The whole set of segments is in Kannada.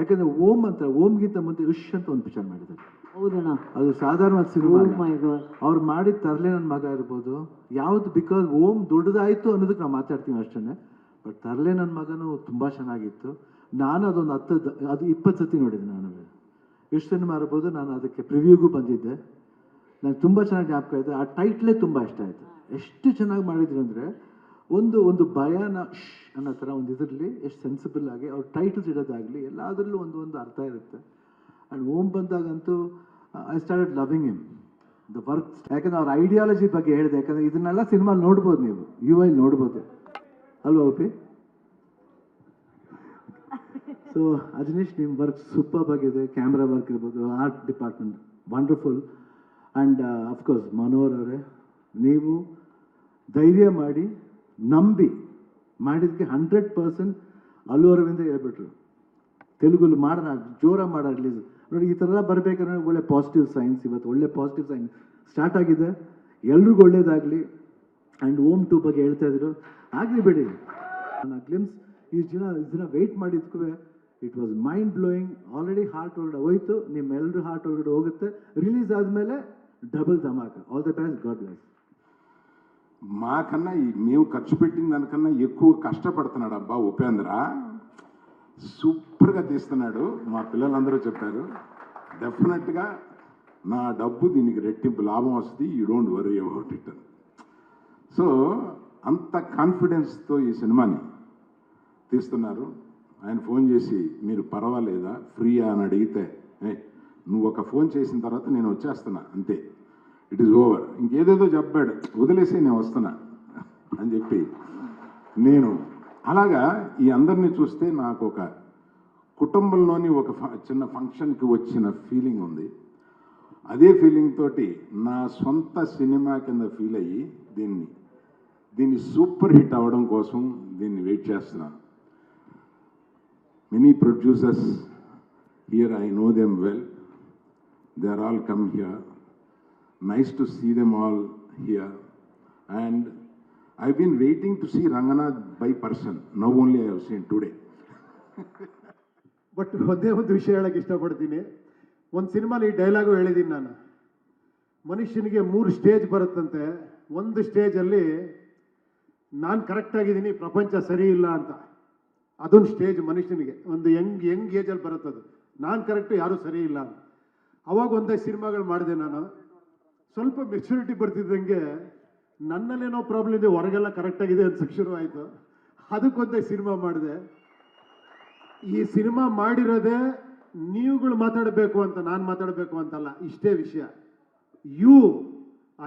ಯಾಕಂದ್ರೆ ಓಂ ಅಂತ ಓಮ್ಗಿಂತ ಮುಂದೆ ಯಶ್ ಅಂತ ಒಂದು ಪಿಕ್ಚರ್ ಮಾಡಿದ್ದಾರೆ. ಹೌದಣ್ಣ. ಅದು ಸಾಧಾರಣ ಸಿನಿಮಾ ಓ ಅಲ್ಲ. ಗಾಡ್ ಅವ್ರು ಮಾಡಿದ ತರಲೆ ನನ್ನ ಮಗ ಇರ್ಬೋದು. ಯಾವ್ದು ಬಿಕಾಸ್ ಓಮ್ ದೊಡ್ಡದಾಯ್ತು ಅನ್ನೋದಕ್ಕೆ ನಾವು ಮಾತಾಡ್ತೀವಿ ಅಷ್ಟೇ ಬಟ್ ತರಲೆ ನನ್ನ ಮಗನು ತುಂಬಾ ಚೆನ್ನಾಗಿತ್ತು. ನಾನು ಅದೊಂದು ಹತ್ತು ಅದು ಇಪ್ಪತ್ತು ಸತಿ ನೋಡಿದ್ದೆ ನಾನು. ಎಷ್ಟು ಸಿನಿಮಾ ಇರ್ಬೋದು ನಾನು ಅದಕ್ಕೆ ಪ್ರಿವ್ಯೂಗೂ ಬಂದಿದ್ದೆ. ನಂಗೆ ತುಂಬ ಚೆನ್ನಾಗಿ ಜ್ಞಾಪಕ ಇದೆ. ಆ ಟೈಟ್ಲೇ ತುಂಬ ಇಷ್ಟ ಆಯಿತು. ಎಷ್ಟು ಚೆನ್ನಾಗಿ ಮಾಡಿದ್ರು ಅಂದರೆ ಒಂದು ಒಂದು ಭಯನ ಅನ್ನೋ ಥರ ಒಂದು ಇದರಲ್ಲಿ, ಎಷ್ಟು ಸೆನ್ಸಿಬಲ್ ಆಗಿ ಅವ್ರ ಟೈಟಲ್ಸ್ ಇಡೋದಾಗಲಿ, ಎಲ್ಲದರಲ್ಲೂ ಒಂದು ಒಂದು ಅರ್ಥ ಇರುತ್ತೆ. ಆ್ಯಂಡ್ ಓಮ್ ಬಂದಾಗಂತೂ I start loving him the work ಯಾಕಂದ್ರೆ ಅವ್ರ ಐಡಿಯಾಲಜಿ ಬಗ್ಗೆ ಹೇಳಿದೆ, ಯಾಕಂದ್ರೆ ಇದನ್ನೆಲ್ಲ ಸಿನಿಮಾ ನೋಡ್ಬೋದು ನೀವು. ಯು ಐ ನೋಡ್ಬೋದು. ಅಲ್ವಾ ಓಪಿ ಸೊ ಅಜನೀಶ್ ನಿಮ್ಮ ವರ್ಕ್ ಸೂಪರ್ ಆಗಿದೆ. ಕ್ಯಾಮ್ರಾ ವರ್ಕ್ ಇರ್ಬೋದು art department wonderful and of course Manohar ಅವರೇ, ನೀವು ಧೈರ್ಯ ಮಾಡಿ ನಂಬಿ ಮಾಡಿದ್ದಕ್ಕೆ ಹಂಡ್ರೆಡ್ ಪರ್ಸೆಂಟ್ ಅಲ್ಲು ಅರವಿಂದ ಹೇಳ್ಬಿಟ್ರು. ತೆಲುಗಲ್ಲಿ ಮಾಡೋಣ ಜೋರ ಮಾಡೋ ರಿಲೀಸ್ ನೋಡಿ, ಈ ಥರ ಎಲ್ಲ ಬರಬೇಕಂದ್ರೆ ಒಳ್ಳೆ ಪಾಸಿಟಿವ್ ಸೈನ್ಸ್ ಇವತ್ತು, ಒಳ್ಳೆ ಪಾಸಿಟಿವ್ ಸೈನ್ಸ್ ಸ್ಟಾರ್ಟ್ ಆಗಿದೆ. ಎಲ್ರಿಗೂ ಒಳ್ಳೇದಾಗಲಿ. ಆ್ಯಂಡ್ ಓಮ್ ಟೂ ಬಗ್ಗೆ ಹೇಳ್ತಾ ಇದ್ರು. ಆಗಲಿ ಬಿಡಿ. ನನ್ನ ಗ್ಲಿಮ್ಸ್ ಈ ದಿನ ದಿನ wait ಮಾಡಿದ್ಕೂ it was mind blowing already heart ಒಳಗಡೆ ಹೋಯ್ತು. ನಿಮ್ಮೆಲ್ಲರೂ ಹಾರ್ಟ್ ಒಳಗಡೆ ಹೋಗುತ್ತೆ. ರಿಲೀಸ್ ಆದಮೇಲೆ double dhamaka. All the best god bless మాకన్నా ఈ మేము ఖర్చు పెట్టిన దానికన్నా ఎక్కువ కష్టపడుతున్నాడు అబ్బా ఉపేంద్ర. సూపర్గా తీస్తున్నాడు మా పిల్లలందరూ చెప్పారు. డెఫినెట్గా నా డబ్బు దీనికి రెట్టింపు లాభం వస్తుంది you don't worry about it so అంత కాన్ఫిడెన్స్తో ఈ సినిమాని తీస్తున్నారు. ఆయన ఫోన్ చేసి మీరు పర్వాలేదా? ఫ్రీయా? అని అడిగితే "ఏ, నువ్వు ఒక ఫోన్ చేసిన తర్వాత నేను వచ్చేస్తున్నా అంతే. ఇట్ ఈస్ ఓవర్ ఇంకేదేదో చెప్పాడు. వదిలేసి నేను వస్తున్నా అని చెప్పి నేను అలాగా ఈ అందరినీ చూస్తే నాకు ఒక కుటుంబంలోని ఒక ఫ- చిన్న ఫంక్షన్కి వచ్చిన ఫీలింగ్ ఉంది. అదే ఫీలింగ్ తోటి నా సొంత సినిమా కింద ఫీల్ అయ్యి దీన్ని దీన్ని సూపర్ హిట్ అవ్వడం కోసం దీన్ని వెయిట్ చేస్తున్నాను. Many producers here I know them well they are all come here nice to see them all here. And I've been waiting to see Ranganath by person. Now only I have seen today. But ಒಂದೇ ಒಂದು ವಿಷಯ ಹೇಳಕ್ಕೆ ಇಷ್ಟಪಡ್ತೀನಿ. ಒಂದು ಸಿನಿಮಾಲಿ ಈ ಡೈಲಾಗು ಹೇಳಿದ್ದೀನಿ ನಾನು. ಮನುಷ್ಯನಿಗೆ ಮೂರು ಸ್ಟೇಜ್ ಬರುತ್ತಂತೆ. ಒಂದು ಸ್ಟೇಜಲ್ಲಿ ನಾನು ಕರೆಕ್ಟಾಗಿದ್ದೀನಿ ಪ್ರಪಂಚ ಸರಿ ಇಲ್ಲ ಅಂತ. ಅದೊಂದು ಸ್ಟೇಜ್ ಮನುಷ್ಯನಿಗೆ. ಒಂದು ಯಂಗ್ ಯಂಗ್ ಏಜಲ್ಲಿ ಬರುತ್ತದು. ನಾನು ಕರೆಕ್ಟು ಯಾರೂ ಸರಿ ಇಲ್ಲ ಅಂತ. ಅವಾಗ ಒಂದೇ ಸಿನಿಮಾಗಳು ಮಾಡಿದೆ ನಾನು. ಸ್ವಲ್ಪ ಮೆಚುರಿಟಿ ಬರ್ತಿದ್ದಂಗೆ ನನ್ನಲ್ಲೇನೋ ಪ್ರಾಬ್ಲಮ್ ಇದೆ ಹೊರಗೆಲ್ಲ ಕರೆಕ್ಟಾಗಿದೆ ಅಂತ ಶುರು ಆಯಿತು. ಅದಕ್ಕೊಂದೇ ಸಿನಿಮಾ ಮಾಡಿದೆ. ಈ ಸಿನಿಮಾ ಮಾಡಿರೋದೇ ನೀವುಗಳು ಮಾತಾಡಬೇಕು ಅಂತ ನಾನು ಮಾತಾಡಬೇಕು ಅಂತಲ್ಲ ಇಷ್ಟೇ ವಿಷಯ. ಯು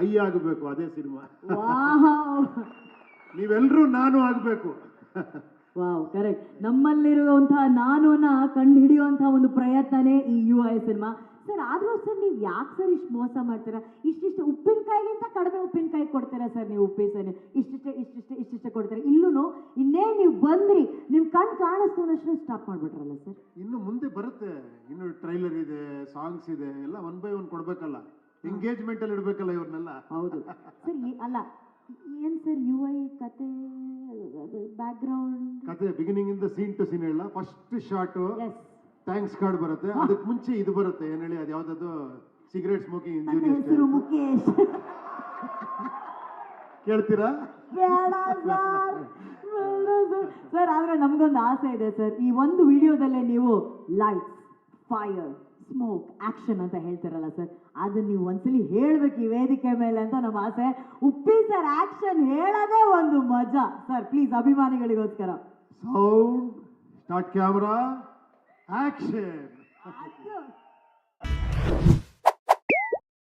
ಐ ಆಗಬೇಕು ಅದೇ ಸಿನಿಮಾ ನೀವೆಲ್ಲರೂ ನಾನು ಆಗಬೇಕು. ವಾವ್ ಕರೆಕ್ಟ್ ನಮ್ಮಲ್ಲಿರುವಂತಹ ನಾನುನ ಕಂಡು ಹಿಡಿಯುವಂತಹ ಒಂದು ಪ್ರಯತ್ನನೇ ಈ ಯು ಐ ಸಿನಿಮಾ ಸರ್ ಆದ್ರೂ ಸರ್ ನೀವು ಯಾಕೆ ಸರ್ ಇಷ್ಟು ಮೋಸ ಮಾಡ್ತೀರಾ? ಇಷ್ಟಿಷ್ಟು ಉಪ್ಪಿನಕಾಯಿಗಿಂತ ಕಡಿಮೆ ಉಪ್ಪಿನಕಾಯಿ ಕೊಡ್ತೀರಾ ಸರ್ ನೀವು ಉಪ್ಪಿ ಸರ್ ಇಷ್ಟಿಷ್ಟೇ ಇಷ್ಟಿಷ್ಟೇ ಇಷ್ಟಿಷ್ಟೇ ಕೊಡ್ತೀರಾ? ಇಲ್ಲೂ ಇನ್ನೇನು ನೀವು ಬಂದ್ರಿ ನಿಮ್ಮ ಕಣ್ ಕಾಣಿಸ್ತು ಅನ್ನೋಷ್ಟು ಸ್ಟಾಪ್ ಮಾಡ್ಬಿಟ್ರಲ್ಲ ಸರ್ ಇನ್ನು ಮುಂದೆ ಬರುತ್ತೆ. ಇನ್ನು ಟ್ರೈಲರ್ ಇದೆ ಸಾಂಗ್ಸ್ ಇದೆ ಎಲ್ಲ ಒನ್ ಬೈ ಒನ್ ಕೊಡ್ಬೇಕಲ್ಲ. ಎಂಗೇಜ್ಮೆಂಟ್ ಅಲ್ಲಿ ಇಡ್ಬೇಕಲ್ಲ ಇವ್ರನ್ನೆಲ್ಲ. ಹೌದು. ಸರ್ ಅಲ್ಲ ಏನ್ ಸರ್ ಯು ಐ ಕತೆ? ಬ್ಯಾಕ್ಗ್ರೌಂಡ್ ಕತೆ ಬಿಗಿನಿಂಗ್ ಇಂದ ಸೀನ್ ಟು ಸೀನ್ ಹೇಳ ಫಸ್ಟ್ ಶಾರ್ಟ್ ಥ್ಯಾಂಕ್ಸ್ ಕಾರ್ಡ್ ಬರುತ್ತೆ. ಅದಕ್ಕೆ ಮುಂಚೆ ಇದು ಬರುತ್ತೆ ಏನ್ ಹೇಳಿ ಅದು ಯಾವ್ದದು? ಸಿಗರೇಟ್ ಸ್ಮೋಕಿಂಗ್ ಹೆಸರು ಮುಕೇಶ್ ಕೇಳ್ತೀರಾ? ಬೇಡ ಸರ್. ಸರ್. ಆದ್ರೆ ನಮ್ಗೊಂದು ಆಸೆ ಇದೆ ಸರ್. ಈ ಒಂದು ವಿಡಿಯೋದಲ್ಲೇ ನೀವು ಲೈಟ್ಸ್ ಫೈರ್ ಸ್ಮೋಕ್ ಆಕ್ಷನ್ ಅಂತ ಹೇಳ್ತಾರಲ್ಲ ಸರ್ ಅದನ್ನ ನೀವು ಒಂದ್ಸಲಿ ಹೇಳ್ಬೇಕು ಈ ವೇದಿಕೆ ಮೇಲೆ ಅಂತ ನಮ್ಮ ಆಸೆ. ಉಪ್ಪಿ ಸರ್ ಆಕ್ಷನ್ ಹೇಳೋದೇ ಒಂದು ಮಜಾ. Sir please ಅಭಿಮಾನಿಗಳಿಗೋಸ್ಕರ. Sound start camera action